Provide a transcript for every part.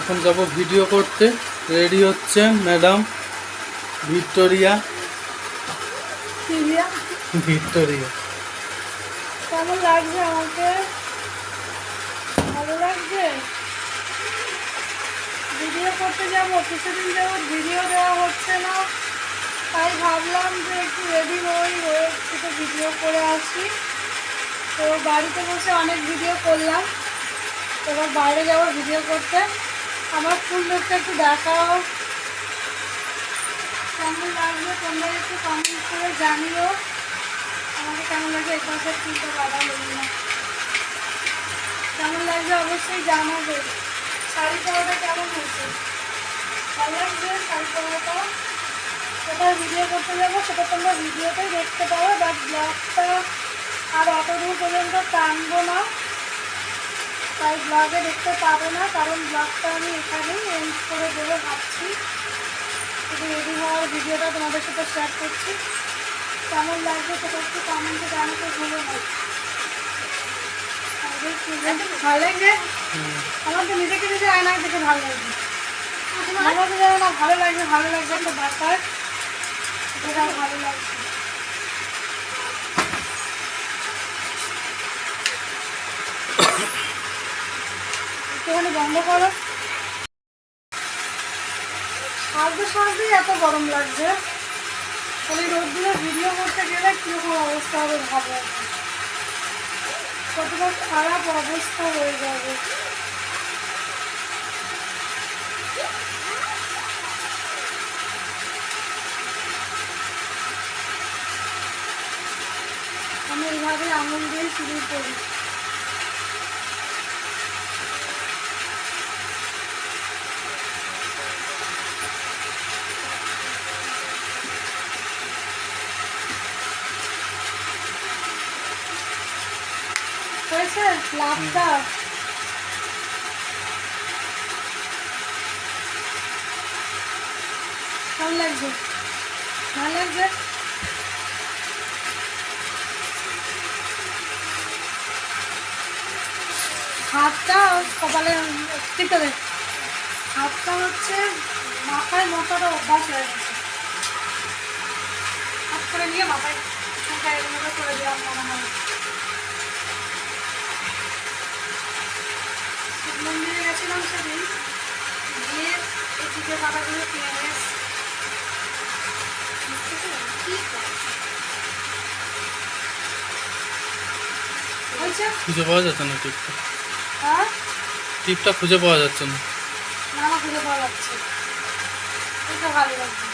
এখন যাব ভিডিও করতে। রেডি হচ্ছে ম্যাডাম ভিক্টোরিয়া। ভিক্টোরিয়া? কেমন লাগছে আমাকে? ভালো লাগছে? ভিডিও করতে যাব কিছুদিন যাব ভিডিও দেওয়া হচ্ছে না। তাই ভাবলাম যে একটু রেডি হই হয়ে একটু ভিডিও করে আসি। তো বাড়িতে বসে অনেক ভিডিও করলাম। এবার বাইরে যাব ভিডিও করতে। আমার লুকটা একটু দেখাও। কেমন লাগবে তোমরা একটু কমেন্ট করে জানিও। আমাকে কেমন লাগছে এই পাশে ফুলটা বাঁধা হলো না কেমন লাগবে অবশ্যই জানাবে। শাড়ি পরাটা কেমন হয়েছে? ভালো লাগবে শাড়ি পরাটা? কোথায় ভিডিও করতে যাব সেটা তোমরা ভিডিওতেই দেখতে পারো বাট ব্লগটা আর অত দূর পর্যন্ত টানবো না। তাই ব্লগে দেখতে পাবে না কারণ ব্লগটা আমি এখানেই এন্ড করে দেবো ভাবছি। শুধু রেডি হওয়ার ভিডিওটা তোমাদের সাথে শেয়ার করছি। কেমন লাগবে সেটা একটু কমেন্টে জানাতে ভুলো না। ভালো লাগছে? আমার তো নিজেকে নিজে আয়নায় দেখে ভালো লাগছে। আমার তো জানো না ভালো লাগছে ভালো লাগছে একটা ব্যাপার। যেটা ভালো লাগছে। একটুখানি বন্ধ করো। সাজতে সাজতেই এত গরম লাগছে। তাহলে রোদ্দুরে ভিডিও করতে গেলে কীরকম অবস্থা হবে ভাবো। কতটা খারাপ অবস্থা হয়ে যাবে। আমি এইভাবে আঙুল দিয়ে শুরু করি। হয়েছে লাভটা ভালো লাগছে। ভালো লাগছে? হাতটা কপালে টিপে দে। হাতটা হচ্ছে মাথায় মশাটা অভ্যাস হয়ে গেছে। হাত করে নিয়ে মাথায় করে দিলাম। মনে হয় শিব মন্দিরে গেছিলাম সেদিন। গিয়ে এই চিঠে পাতাগুলো কিনে নিয়ে খুঁজে পাওয়া যাচ্ছে না টিপটা। হ্যাঁ? টিপটা খুঁজে পাওয়া যাচ্ছে না। খুঁজে পাওয়া যাচ্ছে। এটা ভালো লাগছে।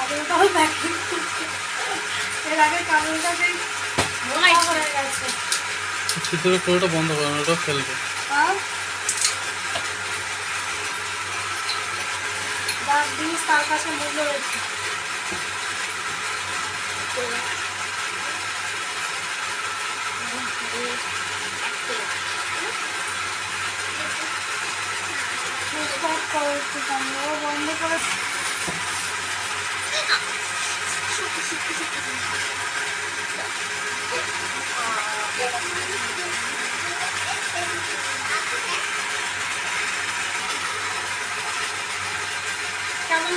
কাজলটাও দেখি এর আগে কাজলটা সেই হয়ে গেছে। ভিতরে পুরোটা বন্ধ করো না ওটা ফেলবে। জিনিস তার কাছে মূল্য রয়েছে বন্ধ করে কেমন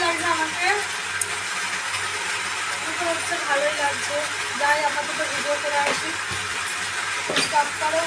লাগছে আমাকে? হচ্ছে ভালোই লাগছে। যাই আপাতত ভিডিও করে আসি। স্টপ করো।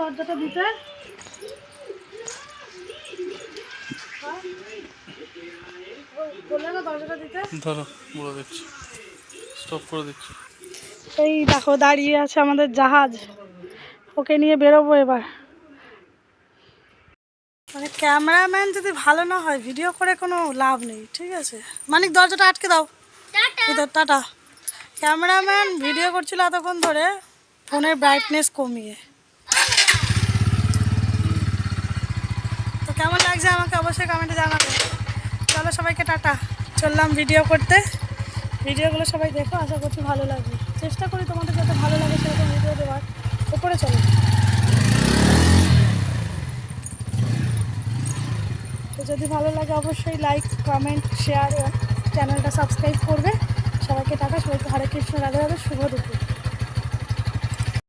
দরজাটা দিতে। হ্যাঁ? ও, বললে না দরজাটা দিতে। ধরো বলে দিচ্ছি। স্টপ করে দিচ্ছি। এই দেখো দাঁড়িয়ে আছে আমাদের জাহাজ। ওকে নিয়ে বেরোবো এবার। মানে ক্যামেরাম্যান যদি ভালো না হয় ভিডিও করে কোনো লাভ নেই ঠিক আছে? মানিক দরজাটা আটকে দাও। টাটা। ক্যামেরাম্যান ভিডিও করছিল এতক্ষণ ধরে ফোনের ব্রাইটনেস কমিয়ে তো কেমন লাগছে আমাকে, অবশ্যই কমেন্টে জানাবে। চলো সবাইকে টাটা। চললাম ভিডিও করতে। ভিডিওগুলো সবাই দেখো, আশা করছি ভালো লাগবে। চেষ্টা করি তোমাদের যাতে ভালো লাগে সেরকম ভিডিও দেওয়ার। উপরে চলো। তো যদি ভালো লাগে, অবশ্যই লাইক কমেন্ট শেয়ার চ্যানেলটা সাবস্ক্রাইব করবে। সবাইকে টাকা সবাইকে হরে কৃষ্ণ, রাধে রাধে, শুভ দুপুর।